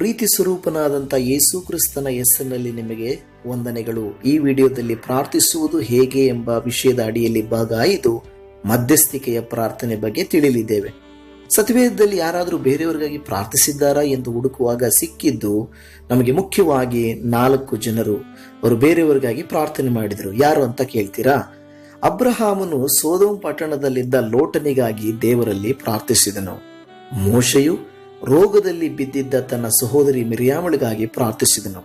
ಪ್ರೀತಿ ಸ್ವರೂಪನಾದಂಥ ಯೇಸು ಕ್ರಿಸ್ತನ ಹೆಸರಿನಲ್ಲಿ ನಿಮಗೆ ವಂದನೆಗಳು. ಈ ವಿಡಿಯೋದಲ್ಲಿ ಪ್ರಾರ್ಥಿಸುವುದು ಹೇಗೆ ಎಂಬ ವಿಷಯದ ಅಡಿಯಲ್ಲಿ ಭಾಗ ಆಯಿತು ಮಧ್ಯಸ್ಥಿಕೆಯ ಪ್ರಾರ್ಥನೆ ಬಗ್ಗೆ ತಿಳಿಯಲಿದ್ದೇವೆ. ಸತ್ಯವೇದದಲ್ಲಿ ಯಾರಾದರೂ ಬೇರೆಯವರಿಗಾಗಿ ಪ್ರಾರ್ಥಿಸಿದ್ದಾರಾ ಎಂದು ಹುಡುಕುವಾಗ ಸಿಕ್ಕಿದ್ದು ನಮಗೆ ಮುಖ್ಯವಾಗಿ ನಾಲ್ಕು ಜನರು ಅವರು ಬೇರೆಯವರಿಗಾಗಿ ಪ್ರಾರ್ಥನೆ ಮಾಡಿದರು. ಯಾರು ಅಂತ ಕೇಳ್ತೀರಾ? ಅಬ್ರಹಾಮನು ಸೋದೋಂ ಪಟ್ಟಣದಲ್ಲಿದ್ದ ಲೋಟನಿಗಾಗಿ ದೇವರಲ್ಲಿ ಪ್ರಾರ್ಥಿಸಿದನು. ಮೋಶೆಯು ರೋಗದಲ್ಲಿ ಬಿದ್ದಿದ್ದ ತನ್ನ ಸಹೋದರಿ ಮಿರಿಯಾಮಳಿಗಾಗಿ ಪ್ರಾರ್ಥಿಸಿದನು.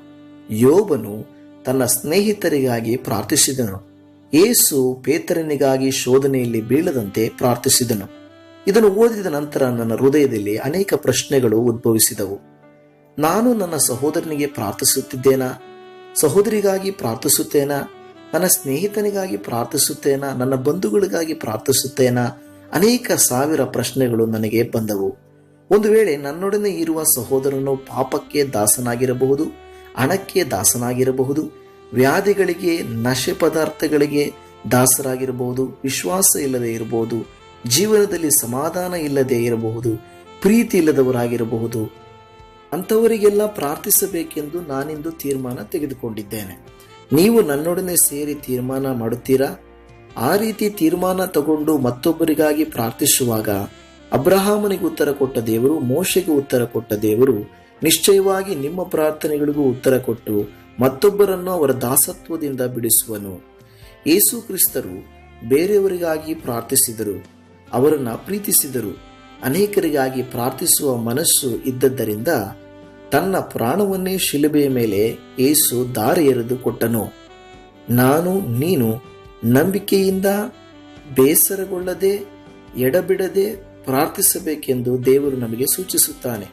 ಯೋಬನು ತನ್ನ ಸ್ನೇಹಿತರಿಗಾಗಿ ಪ್ರಾರ್ಥಿಸಿದನು. ಏಸು ಪೇತರನಿಗಾಗಿ ಶೋಧನೆಯಲ್ಲಿ ಬೀಳದಂತೆ ಪ್ರಾರ್ಥಿಸಿದನು. ಇದನ್ನು ಓದಿದ ನಂತರ ನನ್ನ ಹೃದಯದಲ್ಲಿ ಅನೇಕ ಪ್ರಶ್ನೆಗಳು ಉದ್ಭವಿಸಿದವು. ನಾನು ನನ್ನ ಸಹೋದರನಿಗೆ ಪ್ರಾರ್ಥಿಸುತ್ತಿದ್ದೇನಾ? ಸಹೋದರಿಗಾಗಿ ಪ್ರಾರ್ಥಿಸುತ್ತೇನಾ? ನನ್ನ ಸ್ನೇಹಿತನಿಗಾಗಿ ಪ್ರಾರ್ಥಿಸುತ್ತೇನಾ? ನನ್ನ ಬಂಧುಗಳಿಗಾಗಿ ಪ್ರಾರ್ಥಿಸುತ್ತೇನಾ? ಅನೇಕ ಸಾವಿರ ಪ್ರಶ್ನೆಗಳು ನನಗೆ ಬಂದವು. ಒಂದು ವೇಳೆ ನನ್ನೊಡನೆ ಇರುವ ಸಹೋದರನು ಪಾಪಕ್ಕೆ ದಾಸನಾಗಿರಬಹುದು, ಹಣಕ್ಕೆ ದಾಸನಾಗಿರಬಹುದು, ವ್ಯಾಧಿಗಳಿಗೆ, ನಶೆ ಪದಾರ್ಥಗಳಿಗೆ ದಾಸರಾಗಿರಬಹುದು, ವಿಶ್ವಾಸ ಇಲ್ಲದೆ ಇರಬಹುದು, ಜೀವನದಲ್ಲಿ ಸಮಾಧಾನ ಇಲ್ಲದೆ ಇರಬಹುದು, ಪ್ರೀತಿ ಇಲ್ಲದವರಾಗಿರಬಹುದು, ಅಂಥವರಿಗೆಲ್ಲ ಪ್ರಾರ್ಥಿಸಬೇಕೆಂದು ನಾನಿಂದು ತೀರ್ಮಾನ ತೆಗೆದುಕೊಂಡಿದ್ದೇನೆ. ನೀವು ನನ್ನೊಡನೆ ಸೇರಿ ತೀರ್ಮಾನ ಮಾಡುತ್ತೀರಾ? ಆ ರೀತಿ ತೀರ್ಮಾನ ತಗೊಂಡು ಮತ್ತೊಬ್ಬರಿಗಾಗಿ ಪ್ರಾರ್ಥಿಸುವಾಗ ಅಬ್ರಹಾಮನಿಗೆ ಉತ್ತರ ಕೊಟ್ಟ ದೇವರು, ಮೋಶೆಗೆ ಉತ್ತರ ಕೊಟ್ಟ ದೇವರು ನಿಶ್ಚಯವಾಗಿ ನಿಮ್ಮ ಪ್ರಾರ್ಥನೆಗಳಿಗೂ ಉತ್ತರ ಕೊಟ್ಟು ಮತ್ತೊಬ್ಬರನ್ನು ಅವರ ದಾಸತ್ವದಿಂದ ಬಿಡಿಸುವನು. ಯೇಸು ಕ್ರಿಸ್ತರು ಬೇರೆಯವರಿಗಾಗಿ ಪ್ರಾರ್ಥಿಸಿದರು, ಅವರನ್ನು ಪ್ರೀತಿಸಿದರು, ಅನೇಕರಿಗಾಗಿ ಪ್ರಾರ್ಥಿಸುವ ಮನಸ್ಸು ಇದ್ದದ್ದರಿಂದ ತನ್ನ ಪ್ರಾಣವನ್ನೇ ಶಿಲುಬೆಯ ಮೇಲೆ ಏಸು ದಾರಿ ಎರೆದು ಕೊಟ್ಟನು. ನಾನು, ನೀನು ನಂಬಿಕೆಯಿಂದ ಬೇಸರಗೊಳ್ಳದೆ, ಎಡಬಿಡದೆ ಪ್ರಾರ್ಥಿಸಬೇಕೆಂದು ದೇವರು ನಮಗೆ ಸೂಚಿಸುತ್ತಾನೆ.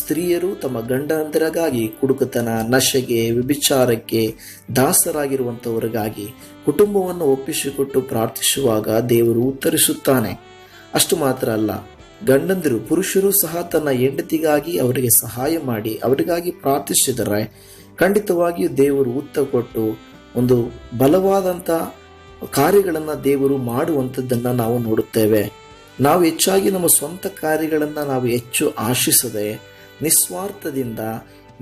ಸ್ತ್ರೀಯರು ತಮ್ಮ ಗಂಡಂದರಗಾಗಿ ಕುಡುಕತನ, ನಶೆಗೆ, ವ್ಯಭಿಚಾರಕ್ಕೆ ದಾಸರಾಗಿರುವಂಥವರಿಗಾಗಿ ಕುಟುಂಬವನ್ನು ಒಪ್ಪಿಸಿಕೊಟ್ಟು ಪ್ರಾರ್ಥಿಸುವಾಗ ದೇವರು ಉತ್ತರಿಸುತ್ತಾನೆ. ಅಷ್ಟು ಮಾತ್ರ ಅಲ್ಲ, ಗಂಡಂದಿರು ಪುರುಷರು ಸಹ ತನ್ನ ಹೆಂಡತಿಗಾಗಿ ಅವರಿಗೆ ಸಹಾಯ ಮಾಡಿ ಅವರಿಗಾಗಿ ಪ್ರಾರ್ಥಿಸಿದರೆ ಖಂಡಿತವಾಗಿಯೂ ದೇವರು ಉತ್ತರ ಕೊಟ್ಟು ಒಂದು ಬಲವಾದಂಥ ಕಾರ್ಯಗಳನ್ನು ದೇವರು ಮಾಡುವಂಥದ್ದನ್ನು ನಾವು ನೋಡುತ್ತೇವೆ. ನಾವು ಹೆಚ್ಚಾಗಿ ನಮ್ಮ ಸ್ವಂತ ಕಾರ್ಯಗಳನ್ನು ನಾವು ಹೆಚ್ಚು ಆಶಿಸದೆ, ನಿಸ್ವಾರ್ಥದಿಂದ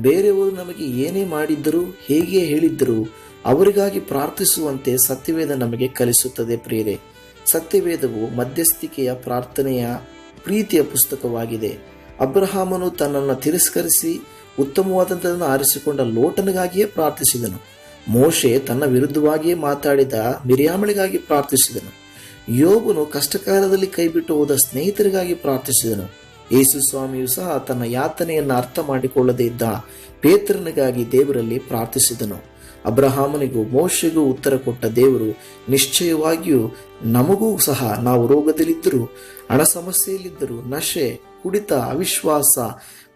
ಬೇರೆಯವರು ನಮಗೆ ಏನೇ ಮಾಡಿದ್ದರೂ, ಹೇಗೆ ಹೇಳಿದ್ದರು, ಅವರಿಗಾಗಿ ಪ್ರಾರ್ಥಿಸುವಂತೆ ಸತ್ಯವೇದ ನಮಗೆ ಕಲಿಸುತ್ತದೆ ಪ್ರಿಯರೇ. ಸತ್ಯವೇದವು ಮಧ್ಯಸ್ಥಿಕೆಯ ಪ್ರಾರ್ಥನೆಯ ಪ್ರೀತಿಯ ಪುಸ್ತಕವಾಗಿದೆ. ಅಬ್ರಹಾಮನು ತನ್ನನ್ನು ತಿರಸ್ಕರಿಸಿ ಉತ್ತಮವಾದಂಥದನ್ನು ಆರಿಸಿಕೊಂಡ ಲೋಟನಿಗಾಗಿಯೇ ಪ್ರಾರ್ಥಿಸಿದನು. ಮೋಶೆ ತನ್ನ ವಿರುದ್ಧವಾಗಿಯೇ ಮಾತಾಡಿದ ಮಿರಿಯಾಮಳಿಗಾಗಿ ಪ್ರಾರ್ಥಿಸಿದನು. ಯೋಬನು ಕಷ್ಟಕಾಲದಲ್ಲಿ ಕೈಬಿಟ್ಟು ಹೋದ ಸ್ನೇಹಿತರಿಗಾಗಿ ಪ್ರಾರ್ಥಿಸಿದನು. ಯೇಸು ಸ್ವಾಮಿಯು ಸಹ ತನ್ನ ಯಾತನೆಯನ್ನು ಅರ್ಥ ಮಾಡಿಕೊಳ್ಳದೇ ಇದ್ದ ಪೇತ್ರನಿಗಾಗಿ ದೇವರಲ್ಲಿ ಪ್ರಾರ್ಥಿಸಿದನು. ಅಬ್ರಹಾಮನಿಗೂ ಮೋಶೆಗೂ ಉತ್ತರ ಕೊಟ್ಟ ದೇವರು ನಿಶ್ಚಯವಾಗಿಯೂ ನಮಗೂ ಸಹ ನಾವು ರೋಗದಲ್ಲಿದ್ದರೂ ಹಣ ಸಮಸ್ಯೆಯಲ್ಲಿದ್ದರೂ ನಶೆ, ಕುಡಿತ, ಅವಿಶ್ವಾಸ,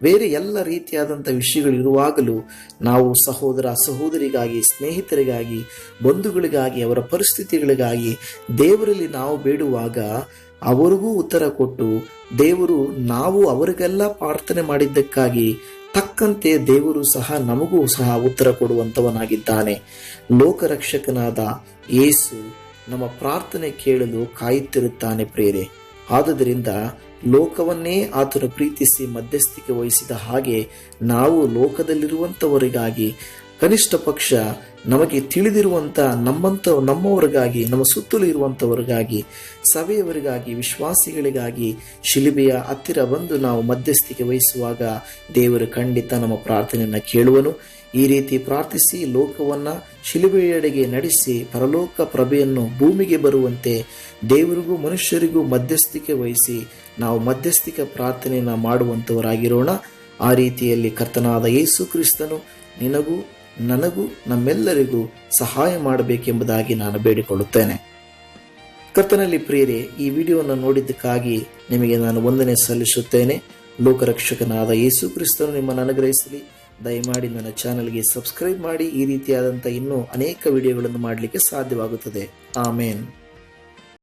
ಬೇರೆ ಎಲ್ಲ ರೀತಿಯಾದಂಥ ವಿಷಯಗಳಿರುವಾಗಲೂ ನಾವು ಸಹೋದರ ಸಹೋದರಿಗಾಗಿ, ಸ್ನೇಹಿತರಿಗಾಗಿ, ಬಂಧುಗಳಿಗಾಗಿ, ಅವರ ಪರಿಸ್ಥಿತಿಗಳಿಗಾಗಿ ದೇವರಲ್ಲಿ ನಾವು ಬೇಡುವಾಗ ಅವರಿಗೂ ಉತ್ತರ ಕೊಟ್ಟು ದೇವರು ನಾವು ಅವರಿಗೆಲ್ಲ ಪ್ರಾರ್ಥನೆ ಮಾಡಿದ್ದಕ್ಕಾಗಿ ತಕ್ಕಂತೆ ದೇವರು ಸಹ ನಮಗೂ ಸಹ ಉತ್ತರ ಕೊಡುವಂತವನಾಗಿದ್ದಾನೆ ಲೋಕರಕ್ಷಕನಾದ ಯೇಸು ನಮ್ಮ ಪ್ರಾರ್ಥನೆ ಕೇಳಲು ಕಾಯುತ್ತಿರುತ್ತಾನೆ ಪ್ರೇರೆ ಆದುದರಿಂದ ಲೋಕವನ್ನೇ ಆತನು ಪ್ರೀತಿಸಿ ಮಧ್ಯಸ್ಥಿಕೆ ವಹಿಸಿದ ಹಾಗೆ ನಾವು ಲೋಕದಲ್ಲಿರುವಂಥವರಿಗಾಗಿ ಕನಿಷ್ಠ ಪಕ್ಷ ನಮಗೆ ತಿಳಿದಿರುವಂಥ ನಮ್ಮಂಥ ನಮ್ಮವರಿಗಾಗಿ, ನಮ್ಮ ಸುತ್ತಲೂ ಇರುವಂಥವರಿಗಾಗಿ ಸಭೆಯವರಿಗಾಗಿ, ವಿಶ್ವಾಸಿಗಳಿಗಾಗಿ ಶಿಲುಬೆಯ ಹತ್ತಿರ ಬಂದು ನಾವು ಮಧ್ಯಸ್ಥಿಕೆ ವಹಿಸುವಾಗ ದೇವರು ಖಂಡಿತ ನಮ್ಮ ಪ್ರಾರ್ಥನೆಯನ್ನು ಕೇಳುವನು. ಈ ರೀತಿ ಪ್ರಾರ್ಥಿಸಿ ಲೋಕವನ್ನು ಶಿಲುಬೆಯೆಡೆಗೆ ನಡೆಸಿ ಪರಲೋಕ ಪ್ರಭೆಯನ್ನು ಭೂಮಿಗೆ ಬರುವಂತೆ ದೇವರಿಗೂ ಮನುಷ್ಯರಿಗೂ ಮಧ್ಯಸ್ಥಿಕೆ ವಹಿಸಿ ನಾವು ಮಧ್ಯಸ್ಥಿಕೆ ಪ್ರಾರ್ಥನೆಯನ್ನು ಮಾಡುವಂಥವರಾಗಿರೋಣ ಆ ರೀತಿಯಲ್ಲಿ ಕರ್ತನಾದ ಯೇಸು ಕ್ರಿಸ್ತನು ನಿನಗೂ ನನಗೂ ನಮ್ಮೆಲ್ಲರಿಗೂ ಸಹಾಯ ಮಾಡಬೇಕೆಂಬುದಾಗಿ ನಾನು ಬೇಡಿಕೊಳ್ಳುತ್ತೇನೆ. ಕರ್ತನಲ್ಲಿ ಪ್ರಿಯರೇ, ಈ ವಿಡಿಯೋವನ್ನು ನೋಡಿದ್ದಕ್ಕಾಗಿ ನಿಮಗೆ ನಾನು ವಂದನೆ ಸಲ್ಲಿಸುತ್ತೇನೆ. ಲೋಕರಕ್ಷಕನಾದ ಯೇಸು ಕ್ರಿಸ್ತನು ನಿಮ್ಮನ್ನು ಅನುಗ್ರಹಿಸಲಿ. ದಯಮಾಡಿ ನನ್ನ ಚಾನಲ್ಗೆ ಸಬ್ಸ್ಕ್ರೈಬ್ ಮಾಡಿ. ಈ ರೀತಿಯಾದಂಥ ಇನ್ನೂ ಅನೇಕ ವಿಡಿಯೋಗಳನ್ನು ಮಾಡಲಿಕ್ಕೆ ಸಾಧ್ಯವಾಗುತ್ತದೆ. ಆಮೇನ್.